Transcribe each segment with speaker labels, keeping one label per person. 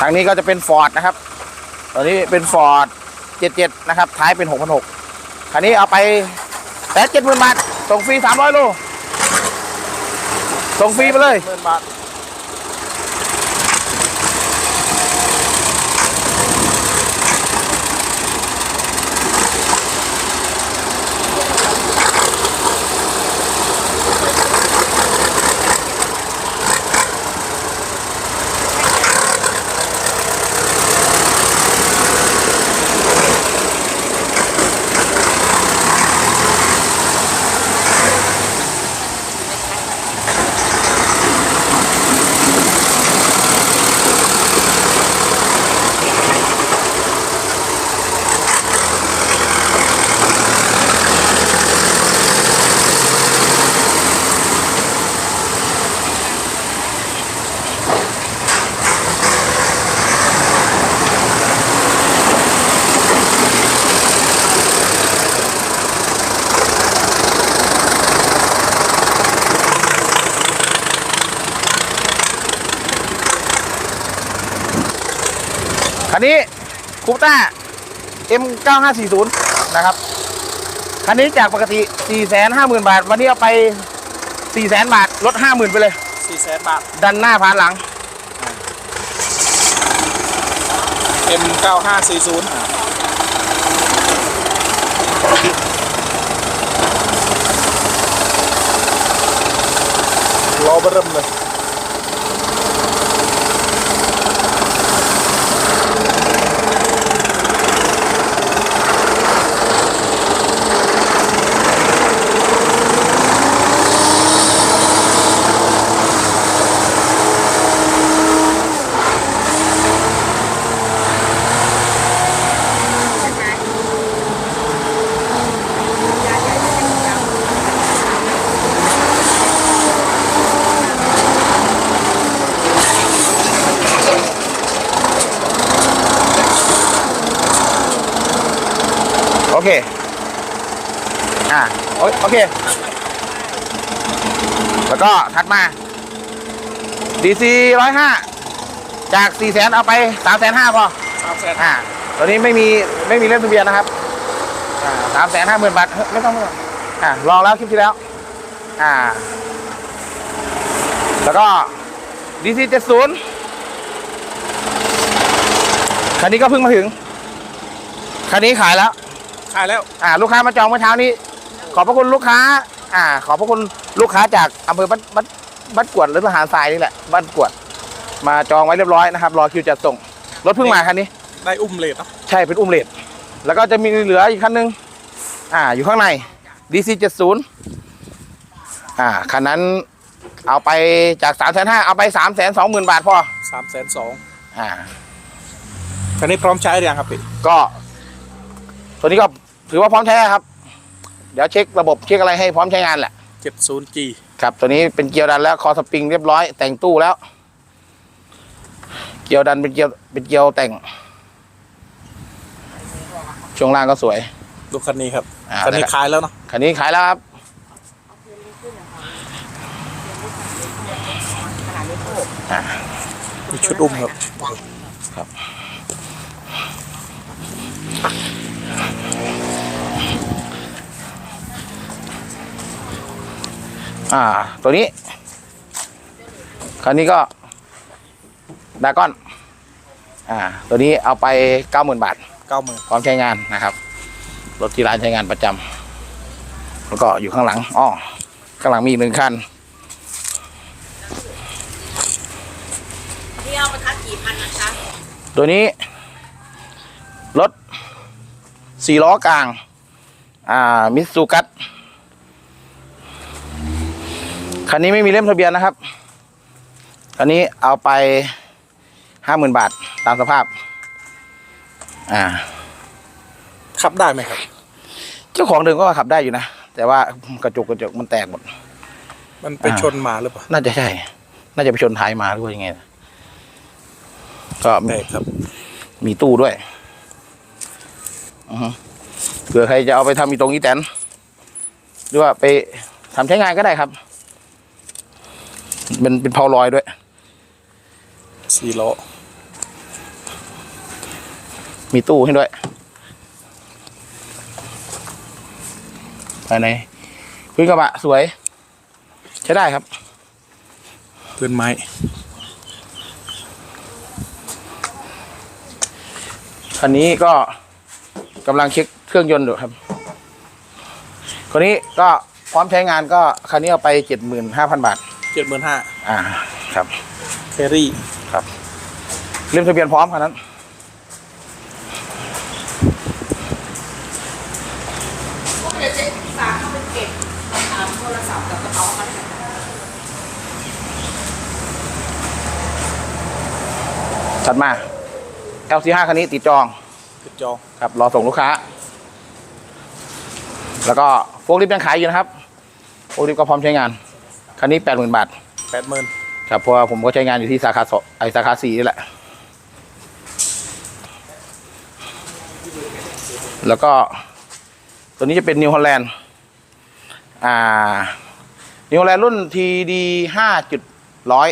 Speaker 1: ทางนี้ก็จะเป็นฟอร์ดนะครับตอนนี้เป็นฟอร์ดเจ็ดเจ็ดนะครับ ท้ายเป็นหกพันหกคันนี้เอาไปแปดเจ็ดหมื่นบาทส่งฟรีสามร้อยโลส่งฟรีไปเลย
Speaker 2: หมื่นบาท
Speaker 1: นนี้คูปต้า M9540 นะครับ คันนี้จากปกติ 450,000 บาท วันนี้เอาไป 400,000 บาท ลด 50,000 ไปเลย
Speaker 2: สี่แสนบาท
Speaker 1: ดันหน้าผ่านหลัง
Speaker 2: M เก้าห้าสี่ศูนย์ล้อเบิ่มเลย
Speaker 1: เค อ่าโอโอเค แล้วก็ถัดมา DC 105จาก4 0 0 0 0เอาไป3 5 0 0 0พอ
Speaker 2: สามแสน
Speaker 1: อ่าตัวนี้ไม่มีไม่มีเล่มทะเบียนนะครับอ่าสามแสนห้าหมื่นบาทเฮ้ยไม่ต้องไม่ต้องอ่าลองแล้วคลิปที่แล้ว อ่า แล้วก็ DC 70คันนี้ก็เพิ่งมาถึง คันนี้ขายแล้ว
Speaker 2: ขายแล้ว
Speaker 1: อ่าลูกค้ามาจองเมื่อเช้านี้ ขอบพระคุณลูกค้า อ่า ขอบพระคุณลูกค้าจากอำเภอบ้านบ้านบ้านกวดหรือมหาทรายนี่แหละบ้านกวด มาจองไว้เรียบร้อยนะครับรอคิวจัดส่ง รถเพิ่งมาคันนี้
Speaker 2: ได้อุ้มเลทเนาะ
Speaker 1: ใช่เป็นอุ้มเลดแล้วก็จะมีเหลืออีกคันหนึงอ่า อยู่ข้างใน DC 70อ่าคันนั้นเอาไปจาก3 5 0 0 0เอาไป 3 2 0 0 0 0 บาทพอ
Speaker 2: สามแสนสอง
Speaker 1: อ่า
Speaker 2: คันนี้พร้อมใช้หรือยังครับพี่
Speaker 1: ก็ ตัวนี้ก็ถือว่าพร้อมใช้ครับ เดี๋ยวเช็คระบบเช็คอะไรให้พร้อมใช้งานแหละ
Speaker 2: เจ็ดศูนย์ G
Speaker 1: ครับ ตัวนี้เป็นเกียร์ดันแล้วคอสปริงเรียบร้อยแต่งตู้แล้ว เกียร์ดันเป็นเกียร์เป็นเกียร์แต่ง ช่วงล่างก็สวย
Speaker 2: ดูคันนี้ครับ
Speaker 1: อ่า
Speaker 2: คันนี้ขายแล้วเนาะ
Speaker 1: คันนี้ขายแล้วครับ
Speaker 2: มีชุดอุ้มครับ
Speaker 1: อ่า ตัวนี้ คันนี้ก็ดากอน อ่า ตัวนี้เอาไปเก้าหมื่นบาท
Speaker 2: เก้าหมื่น
Speaker 1: พร้อมใช้งานนะครับ รถที่ร้านใช้งานประจำแล้วก็อยู่ข้างหลังอ้อข้างหลังมีอีกหนึ่งคัน
Speaker 3: ที่เอาประทัดกี่พันนะคะ
Speaker 1: ตัวนี้ รถสี่ล้อกลาง อ่า มิตซูกัต คันนี้ไม่มีเล่มทะเบียนนะครับคันนี้เอาไปห้าหมื่นบาทตามสภาพ อ่า
Speaker 2: ขับได้ไหมครับ
Speaker 1: เจ้าของเดิมก็ขับได้อยู่นะ แต่ว่ากระจกกระจกมันแตกหมด
Speaker 2: มันไป
Speaker 1: อ่า
Speaker 2: ชนมาหรือเปล่า
Speaker 1: น่าจะใช่ น่าจะไปชนท้ายมาหรือว่ายังไงนะก็
Speaker 2: แต
Speaker 1: มี
Speaker 2: กครับ
Speaker 1: มีตู้ด้วยอือฮึเผื่อใครจะเอาไปทำอีตรงอีแตนหรือว่าไปทำใช้งานก็ได้ครับ เป็นเป็นเพาลอยด้วย
Speaker 2: สี่ล้อ
Speaker 1: มีตู้ให้ด้วย ภายในพื้นกระบะสวย ใช้ได้ครับ
Speaker 2: พื้นไม้
Speaker 1: คันนี้ก็กำลังเช็คเครื่องยนต์อยู่ครับ คนนี้ก็พร้อมใช้งานก็คันนี้เอาไปเจ็ดหมื่นห้าพันบาท
Speaker 2: เจ็ดหมื่นห้า
Speaker 1: อ่า ครับ
Speaker 2: แครี่
Speaker 1: ครับเล่มทะเบียนพร้อมคันนั้น
Speaker 3: พวกเดี๋ยวจะฝากเข้าไปเก็บอ่าโทรศัพท์กับกระเป๋าเขาได้
Speaker 1: ถัดมา LC5 คันนี้ติดจอง
Speaker 2: ติดจอง
Speaker 1: ครับ รอส่งลูกค้า แล้วก็โฟล์คลิฟต์ยังขายอยู่นะครับโฟล์คลิฟต์ก็พร้อมใช้งาน คันนี้แปดหมื่นบาท
Speaker 2: แปดหมื่น
Speaker 1: ครับเพราะว่าผมก็ใช้งานอยู่ที่สาขาสองไอสาขาสี่นี่แหละ แล้วก็ตัวนี้จะเป็นนิวฮอลแลนด์อ่านิวฮอลแลนด์รุ่น TD ห้าจุดร้อย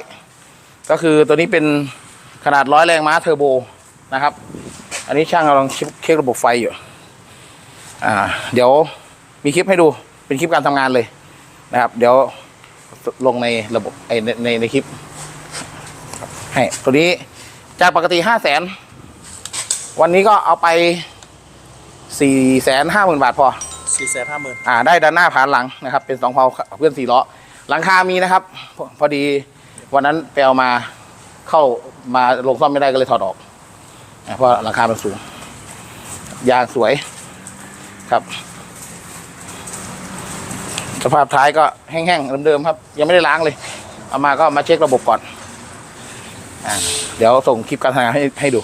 Speaker 1: ก็คือตัวนี้เป็นขนาดร้อยแรงม้าเทอร์โบนะครับ อันนี้ช่างกำลังเช็คเช็คระบบไฟอยู่ อ่า เดี๋ยวมีคลิปให้ดูเป็นคลิปการทำงานเลยนะครับ เดี๋ยว ลงในระบบไอในในในคลิป ให้ตัวนี้จากปกติห้าแสนวันนี้ก็เอาไปสี่แสนห้าหมื่นบาทพอ
Speaker 2: สี่แสนห้าหมื่น
Speaker 1: อ่าได้ด้านหน้าผ่านหลังนะครับ เป็นสองเพลาเพื่อนสี่ล้อหลังคามีนะครับพอพอดีวันนั้นไปเอามาเข้ามาลงซ่อมไม่ได้ก็เลยถอดออกอ่าเพราะหลังคามันสูงยางสวยครับ สภาพท้ายก็แห้งๆเดิมๆครับ ยังไม่ได้ล้างเลย เอามาก็มาเช็คระบบก่อนอเดี๋ยวส่งคลิปการทำงานให้ให้ดู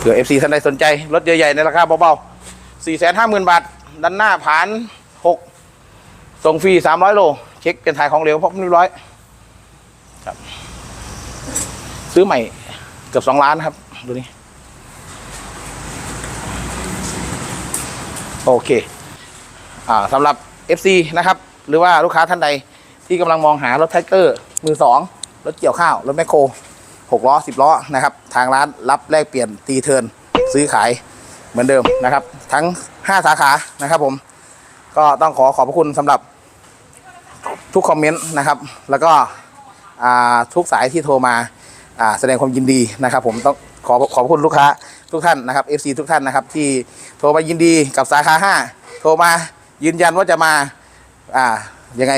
Speaker 1: เผื่อ FC ท่านใดสนใจ รถใหญ่ๆในราคาเบาๆ 4 5 0 0 0 0 บาท ด้านหน้าผ่าน 6 ส่งฟรี 300 โล เช็คเป็นถ่ายของเหลวพบเรียบร้อยครับ ซื้อใหม่เกือบ 2 ล้านครับ ดูนี่โอเค อ่าสำหรับ FC นะครับ หรือว่าลูกค้าท่านใดที่กำลังมองหารถแท็กเตอร์ มือสอง รถเกี่ยวข้าว รถแมคโคร หกล้อสิบล้อนะครับ ทางร้านรับแลกเปลี่ยนตีเทินซื้อขายเหมือนเดิมนะครับ ทั้ง 5 สาขานะครับผม ก็ต้องขอขอบพระคุณสำหรับทุกคอมเมนต์นะครับ แล้วก็ทุกสายที่โทรมาแสดงความยินดีนะครับ ผมต้องขอขอบคุณลูกค้าทุกท่านนะครับ FC ทุกท่านนะครับ ที่โทรมายินดีกับสาขา 5 โทรมายืนยันว่าจะมาอ่ายังไง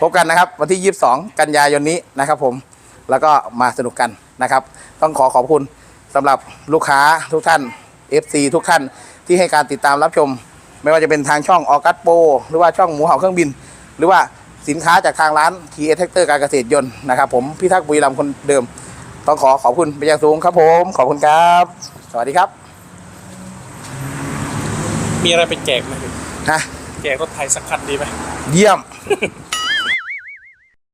Speaker 1: พบกันนะครับ วันที่ 22 กันยายนนี้นะครับผมแล้วก็มาสนุกกัน นะครับ ต้องขอขอบคุณสำหรับลูกค้าทุกท่าน FC ทุกท่านที่ให้การติดตามรับชม ไม่ว่าจะเป็นทางช่องออกัสโปหรือว่าช่องหมูเห่าเครื่องบิน หรือว่าสินค้าจากทางร้านทีเอทเตอร์การเกษตรยนต์นะครับผมพิทักษ์บุรีรัมย์คนเดิม ต้องขอขอบคุณเป็นอย่างสูงครับผม ขอบคุณครับ สวัสดีครับ
Speaker 2: มีอะไรไปแจกไหมพี่
Speaker 1: นะ
Speaker 2: แจกรถไทยสักคันดีไหม
Speaker 1: เยี่ยม